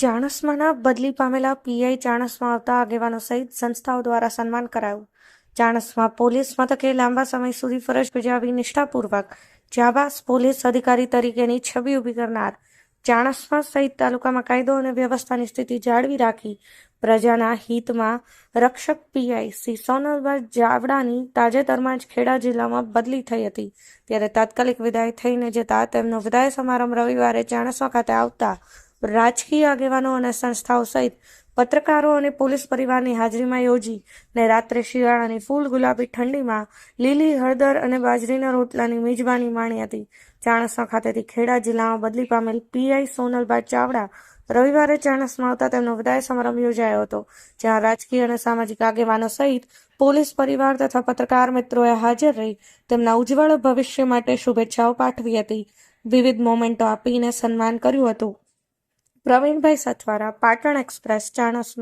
ચાણસ્માના બદલી પામેલા પીઆઈ ચાણસ્મા આવતા આગેવાનો સહિત સંસ્થાઓ દ્વારા સન્માન કરાયું. ચાણસ્મા પોલીસ મથકે લાંબા સમય સુધી ફરજ બજાવી નિષ્ઠાપૂર્વક જાબાસ પોલીસ અધિકારી તરીકેની છબી ઊભી કરનાર ચાણસમા સહિત તાલુકામાં કાયદો અને વ્યવસ્થાની સ્થિતિ જાળવી રાખી પ્રજાના હિતમાં રક્ષક પીઆઈ શ્રી સોનલભાઈ જાવડાની તાજેતરમાં જ ખેડા જિલ્લામાં બદલી થઈ હતી. ત્યારે તાત્કાલિક વિદાય થઈને જતા તેમનો વિદાય સમારંભ રવિવારે ચાણસમા ખાતે આવતા રાજકીય આગેવાનો અને સંસ્થાઓ સહિત પત્રકારો અને પોલીસ પરિવારની હાજરીમાં યોજી ને રાત્રે શિયાળાની ફૂલ ગુલાબી ઠંડીમાં લીલી હળદર અને બાજરીના રોટલાની મેજબાની માણી હતી. ચાણસ્મા ખાતેથી ખેડા જિલ્લામાં બદલી પામેલ પીઆઈ સોનલભાઈ ચાવડા રવિવારે ચાણસમાં આવતા તેમનો વિદાય સમારંભ યોજાયો હતો, જ્યાં રાજકીય અને સામાજિક આગેવાનો સહિત પોલીસ પરિવાર તથા પત્રકાર મિત્રોએ હાજર રહી તેમના ઉજ્જવળ ભવિષ્ય માટે શુભેચ્છાઓ પાઠવી હતી. વિવિધ મોમેન્ટો આપીને સન્માન કર્યું હતું. પ્રવીણભાઈ સથવારા પાટણ એક્સપ્રેસ ચાણસ્મા